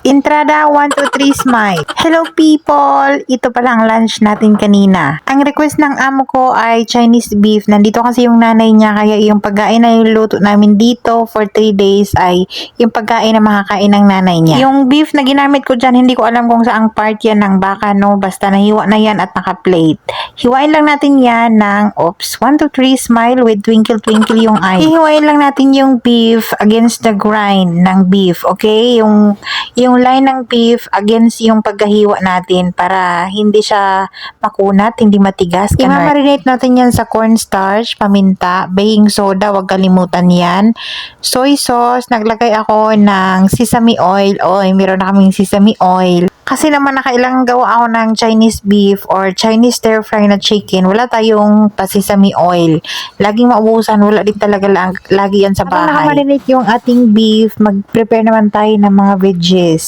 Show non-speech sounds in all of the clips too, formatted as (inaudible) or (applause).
Entrada 1, 2, 3, smile. Hello people! Ito pala ang lunch natin kanina. Ang request ng amo ko ay Chinese beef. Nandito kasi yung nanay niya kaya yung pagkain na niluto namin dito for 3 days ay yung pagkain na makakain ng nanay niya. Yung beef na ginamit ko dyan, hindi ko alam kung saang part yan ng baka no. Basta nahiwa na yan at naka-plate. Hiwain lang natin yan ng, oops, 1, 2, 3, smile with twinkle twinkle yung eye. Hihiwain lang natin yung beef against the grind ng beef, okay? Yung yung line ng beef against yung pagkahiwa natin para hindi siya makunat, hindi matigas. I-marinate natin yan sa cornstarch, paminta, baking soda, wag kalimutan yan. Soy sauce, naglagay ako ng sesame oil. Oy, meron na kaming sesame oil. Kasi naman nakailang gawa ako ng Chinese beef or Chinese stir fry na chicken, wala tayong pasisami oil. Laging maubusan, wala din talaga lang, lagi yan sa bahay. Habang nakamarinate yung ating beef, mag-prepare naman tayo ng mga veggies.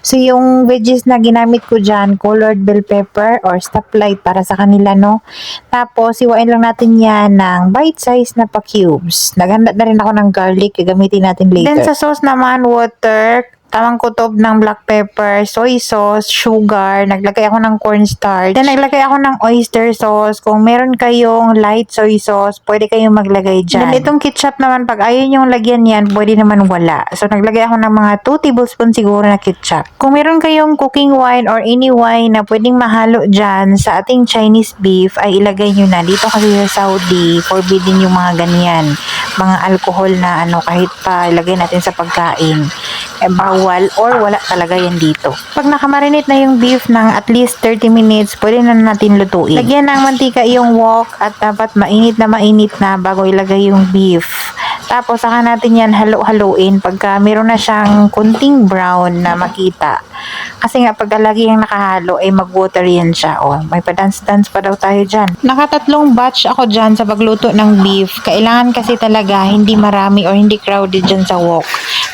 So yung veggies na ginamit ko dyan, colored bell pepper or stoplight para sa kanila, no? Tapos, iwain lang natin yan ng bite size na pa-cubes. Naghanda na rin ako ng garlic, gagamitin natin later. Then sa sauce naman, water, tamang kutob ng black pepper, soy sauce, sugar, naglagay ako ng cornstarch. Then naglagay ako ng oyster sauce. Kung meron kayong light soy sauce, pwede kayong maglagay dyan. Then itong ketchup naman, pag ayaw yung lagyan yan, pwede naman wala. So naglagay ako ng mga 2 tablespoon siguro na ketchup. Kung meron kayong cooking wine or any wine na pwedeng mahalo dyan sa ating Chinese beef, ay ilagay nyo na. Dito kasi sa Saudi, forbidden yung mga ganyan. Mga alcohol na ano, kahit pa ilagay natin sa pagkain eh, bawal or wala talaga yan dito. Pag nakamarinate na yung beef ng at least 30 minutes, pwede na natin lutuin. Lagyan ng mantika yung wok at dapat mainit na mainit na bago ilagay yung beef. Tapos saka natin yan halo-haloin pagka meron na siyang kunting brown na makita. Kasi nga pagka lagi yung nakahalo ay mag-water yan siya. O, may pa-dance-dance pa daw tayo dyan. Nakatatlong batch ako dyan sa pagluto ng beef. Kailangan kasi talaga hindi marami or hindi crowded dyan sa wok.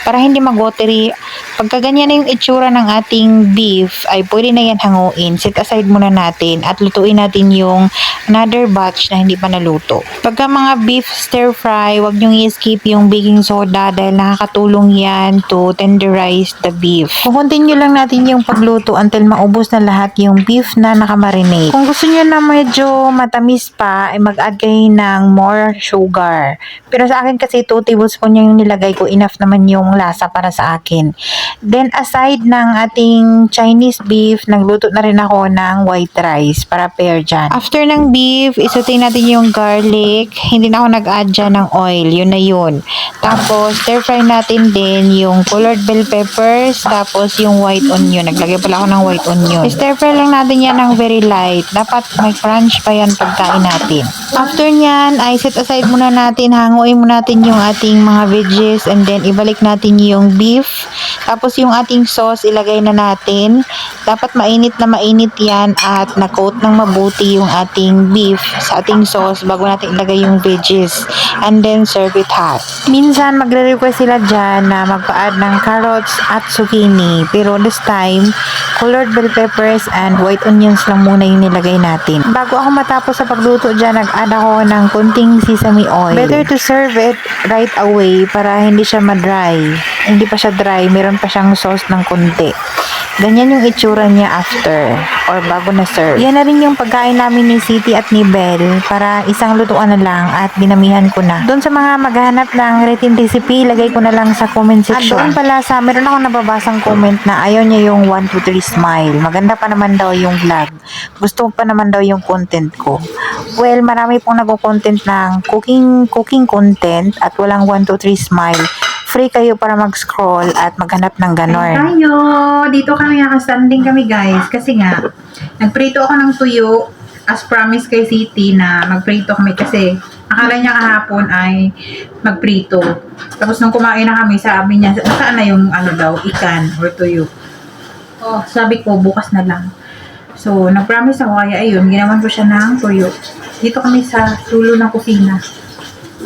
Para hindi mag-watery. Pagka ganyan na yung itsura ng ating beef, ay pwede na yan hanguin. Set aside muna natin at lutuin natin yung another batch na hindi pa naluto. Pagka mga beef stir fry, wag nyo i-skip yung baking soda dahil nakakatulong yan to tenderize the beef. Kukuntinue lang natin yung pagluto until maubos na lahat yung beef na nakamarinate. Kung gusto nyo na medyo matamis pa, ay mag-add kayo ng more sugar. Pero sa akin kasi 2 tablespoon yung nilagay ko, enough naman yung lasa para sa akin. Then aside ng ating Chinese beef, nagluto na rin ako ng white rice para pair dyan. After ng beef, isutin natin yung garlic. Hindi na ako nag-add dyan ng oil. Yun na yun. Tapos, stir fry natin din yung colored bell peppers. Tapos, yung white onion. Naglagay pala ako ng white onion. Stir fry lang natin yan ng very light. Dapat may crunch pa yan pagkain natin. After nyan, ay set aside muna natin. Hanguin muna natin yung ating mga veggies. And then, ibalik natin yung beef. Tapos, yung ating sauce, ilagay na natin. Dapat mainit na mainit yan at na-coat ng mabuti yung ating beef sa ating sauce bago natin ilagay yung veggies. And then, serve it hot. Minsan, magre-request sila dyan na magpa-add ng carrots at zucchini. Pero this time, colored bell peppers and white onions lang muna yung nilagay natin. Bago ako matapos sa pagluto dyan, nag-add ako ng kunting sesame oil. Better to serve it right away para hindi siya ma-dry. Hindi pa siya dry, meron pa siyang sauce ng kunti. Ganyan yung itsura niya after or bago na serve. Yan na rin yung pagkain namin ni City at ni Belle para isang lutuan na lang at dinamihan ko na. Doon sa mga maghanap ng written recipe, lagay ko na lang sa comment section. At doon pala sa, meron ako nababasang comment na ayaw niya yung 1, 2, 3 smile. Maganda pa naman daw yung vlog. Gusto pa naman daw yung content ko. Well, marami pong nagko-content ng cooking cooking content at walang 1, 2, 3 smile free kayo para mag-scroll at maghanap ng ganon. Tayo! Dito kami nakastanding kami guys. Kasi nga, nagprito ako ng tuyo as promised kay City na magprito kami kasi akala niya kahapon ay magprito. Tapos nung kumain na kami, sabi niya, saan na yung ano daw, ikan or tuyo. Oh, sabi ko, bukas na lang. So, nag-promise ako kaya ayun, ginawan ko siya ng tuyo. Dito kami sa tulo ng kusina.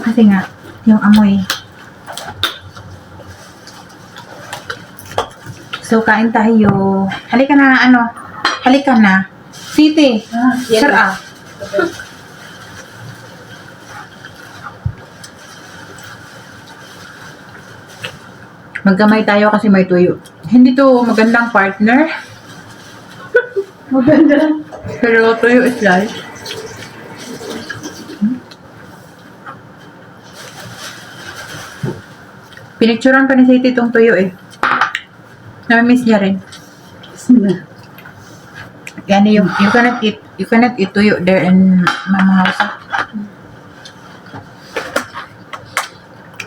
Kasi nga, yung amoy. So, kain tayo. Halika na, ano, halika na. City, sir ah. Magkamay tayo kasi may tuyo. Hindi to magandang partner. Maganda. Pero tuyo is life. Pinicturean pa ni Sadie itong tuyo eh. Namimiss niya rin. Yan yung, you cannot eat, you cannot eat tuyo there in mama house.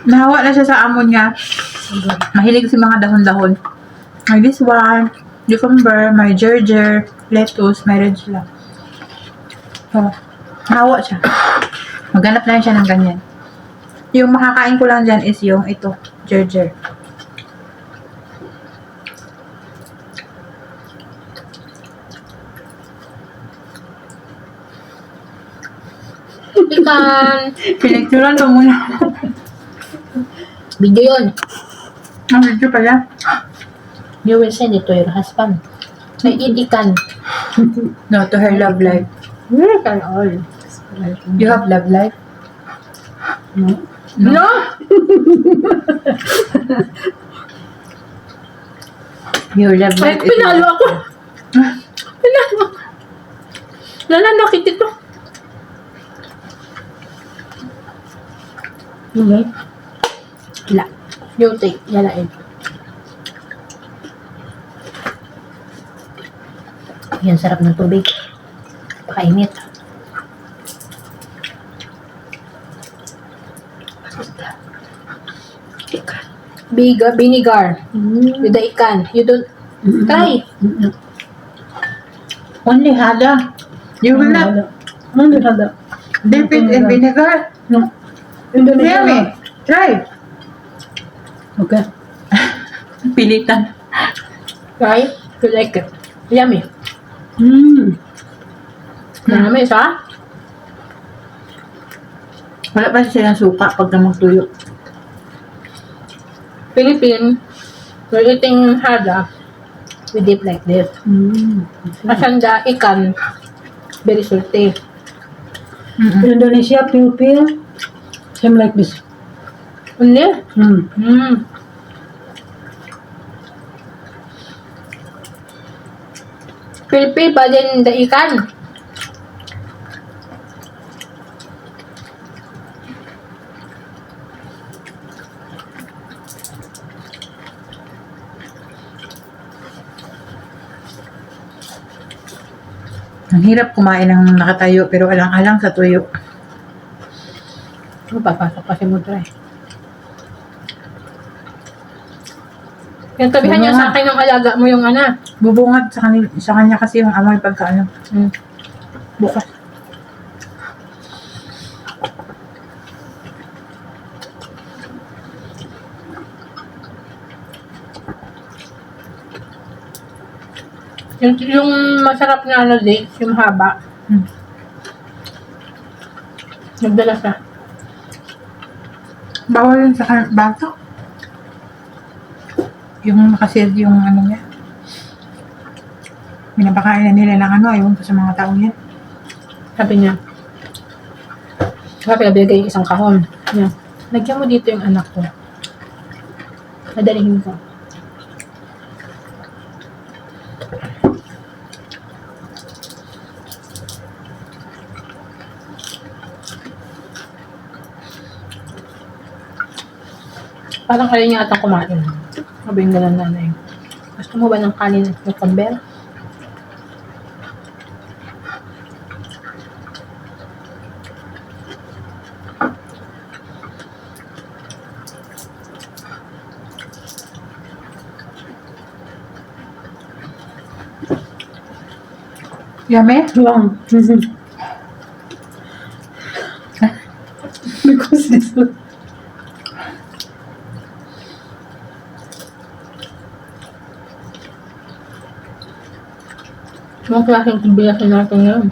Nahawa na siya sa amo niya. Mahilig si mga dahon-dahon. May this one, cucumber, may gerger, lettuce, may red sila. So, nahawa siya. Maghanap lang siya ng ganyan. Yung makakain ko lang dyan is yung ito, gerger. Ikan. Pinicturean ko muna. Video yun. Ang video pala. You will send it to your husband. May eat ikan. No, to her love life. Hmm, can all. You have love life? No? No! (laughs) Your love Ay, life is... pinalo ako. Pinalo ako. Nananakit ito. Okay. Wala. You take. Yalain. Yan, sarap ng tubig. Pakainit. Biga, vinegar. With the ikan. You don't try. Only hada. You will not Ano hada? dip it in vinegar. No. Indonesia. Yummy. Try. Okay. (laughs) Pilitan. Try. You like it. Yummy. Hmm. Marami sa? Wala pa silang suka pag namagtuyo. Philippine, we're eating hada. We dip like this. Hmm. Asan the ikan, very salty. Mm-mm. In Indonesia, pil-pil, same like this. Only? Hmm. Mm. Pilpil pa din the ikan. Ang hirap kumain ng nakatayo pero alang-alang sa tuyo. Papasok kasi mo try. Yung tabihan niya sa akin ng alaga mo yung ana. Bubungat sa, kanil, sa kanya kasi yung amoy pagka ano. Mm. Bukas. Yung, yung masarap na ano dates, yung haba. Hmm. Nagdala siya. Bawal yun sa bato. Yung nakasid yung ano niya. Pinapakain na nila ng ano, ayaw ko sa mga tao yan. Sabi niya. Sabi, bigay isang kahon. Niya. Lagyan mo dito yung anak ko. Madalihin ko. Parang ayaw niya atang kumain. Sabi yung ganun nanay. Gusto mo ba ng kanin ng kambel? Yummy? Long. Mhm. (laughs) Mga klaseng kombinasyon natin ngayon.